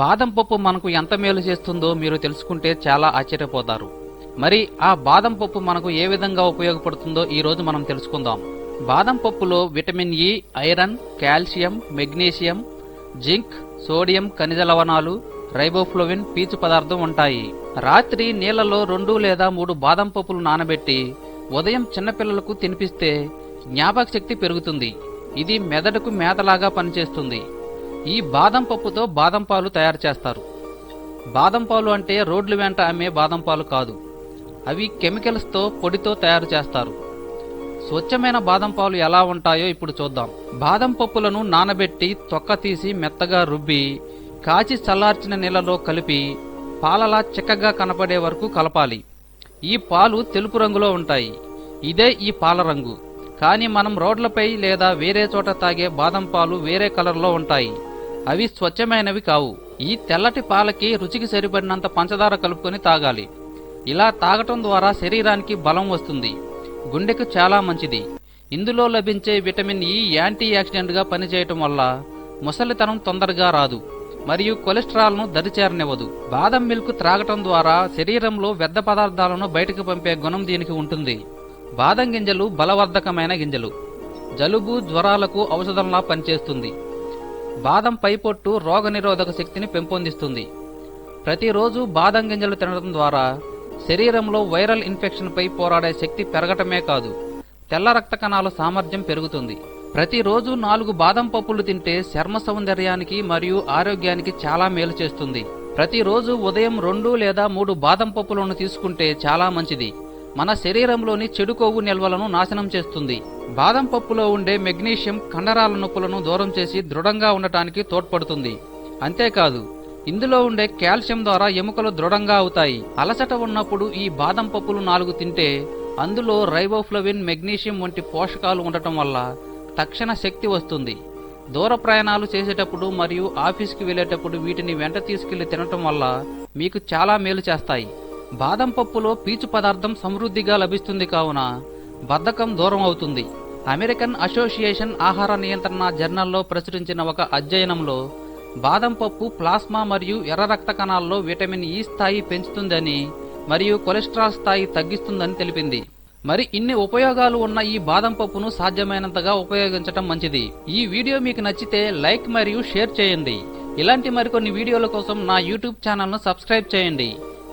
బాదం పప్పు మనకు ఎంత మేలు చేస్తుందో మీరు తెలుసుకుంటే చాలా ఆశ్చర్యపోతారు. మరి ఆ బాదం పప్పు మనకు ఏ విధంగా ఉపయోగపడుతుందో ఈ రోజు మనం తెలుసుకుందాం. బాదం పప్పులో vitamin E iron calcium magnesium zinc sodium ఖనిజ లవణాలు రైబోఫ్లోవిన్ పీచు పదార్థం ఉంటాయి. రాత్రి నీళ్ళలో రెండు లేదా మూడు బాదం పప్పులు నానబెట్టి ఉదయం చిన్నపిల్లలకు తినిపిస్తే జ్ఞాపక శక్తి పెరుగుతుంది. ఇది మెదడుకు మేతలాగా పనిచేస్తుంది. ఈ బాదం పప్పుతో బాదం పాలు తయారు చేస్తారు. బాదం పాలు అంటే రోడ్ల వెంట అమ్మే బాదం పాలు కాదు. అవి కెమికల్స్తో పొడితో తయారు చేస్తారు. స్వచ్ఛమైన బాదం పాలు ఎలా ఉంటాయో ఇప్పుడు చూద్దాం. బాదం పప్పులను నానబెట్టి తొక్క తీసి మెత్తగా రుబ్బి కాచి చల్లార్చిన నీళ్ళలో కలిపి పాలలా చిక్కగా కనపడే వరకు కలపాలి. ఈ పాలు తెలుపు రంగులో ఉంటాయి. ఇదే ఈ పాల రంగు. కానీ మనం రోడ్లపై లేదా వేరే చోట తాగే బాదం పాలు వేరే కలర్లో ఉంటాయి. అవి స్వచ్ఛమైనవి కావు. ఈ తెల్లటి పాలకి రుచికి సరిపడినంత పంచదార కలుపుకొని తాగాలి. ఇలా తాగటం ద్వారా శరీరానికి బలం వస్తుంది. గుండెకు చాలా మంచిది. ఇందులో లభించే విటమిన్ ఈ యాంటీ యాక్సిడెంట్గా పనిచేయటం వల్ల ముసలితనం తొందరగా రాదు. మరియు కొలెస్ట్రాల్ను దరిచేరనివ్వదు. బాదం మిల్క్ త్రాగటం ద్వారా శరీరంలో వ్యర్థ పదార్థాలను బయటకు పంపే గుణం దీనికి ఉంటుంది. బాదం గింజలు బలవర్ధకమైన గింజలు. జలుబు జ్వరాలకు ఔషధంలా పనిచేస్తుంది. బాదం పైపొట్టు రోగనిరోధక శక్తిని పెంపొందిస్తుంది. ప్రతిరోజు బాదం గింజలు తినడం ద్వారా శరీరంలో వైరల్ ఇన్ఫెక్షన్పై పోరాడే శక్తి పెరగటమే కాదు తెల్ల రక్త కణాల సామర్థ్యం పెరుగుతుంది. ప్రతిరోజు నాలుగు బాదం పప్పులు తింటే చర్మ సౌందర్యానికి మరియు ఆరోగ్యానికి చాలా మేలు చేస్తుంది. ప్రతిరోజు ఉదయం రెండు లేదా మూడు బాదం పప్పులను తీసుకుంటే చాలా మంచిది. మన శరీరంలోని చెడు కొవ్వు నిల్వలను నాశనం చేస్తుంది. బాదం పప్పులో ఉండే మెగ్నీషియం కండరాల నొప్పులను దూరం చేసి దృఢంగా ఉండటానికి తోడ్పడుతుంది. అంతేకాదు ఇందులో ఉండే కాల్షియం ద్వారా ఎముకలు దృఢంగా అవుతాయి. అలసట ఉన్నప్పుడు ఈ బాదం పప్పులు నాలుగు తింటే అందులో రైబోఫ్లవిన్ మెగ్నీషియం వంటి పోషకాలు ఉండటం వల్ల తక్షణ శక్తి వస్తుంది. దూర ప్రయాణాలు చేసేటప్పుడు మరియు ఆఫీస్కి వెళ్ళేటప్పుడు వీటిని వెంట తీసుకెళ్ళి తినటం వల్ల మీకు చాలా మేలు చేస్తాయి. బాదం పప్పులో పీచు పదార్థం సమృద్ధిగా లభిస్తుంది కావున బద్ధకం దూరం అవుతుంది. అమెరికన్ అసోసియేషన్ ఆహార నియంత్రణ జర్నల్లో ప్రచురించిన ఒక అధ్యయనంలో బాదం పప్పు ప్లాస్మా మరియు ఎర్ర రక్త కణాల్లో విటమిన్ ఈ స్థాయి పెంచుతుందని మరియు కొలెస్ట్రాల్ స్థాయి తగ్గిస్తుందని తెలిపింది. మరి ఇన్ని ఉపయోగాలు ఉన్న ఈ బాదం పప్పును సాధ్యమైనంతగా ఉపయోగించటం మంచిది. ఈ వీడియో మీకు నచ్చితే లైక్ మరియు షేర్ చేయండి. ఇలాంటి మరికొన్ని వీడియోల కోసం నా యూట్యూబ్ ఛానల్ను సబ్స్క్రైబ్ చేయండి.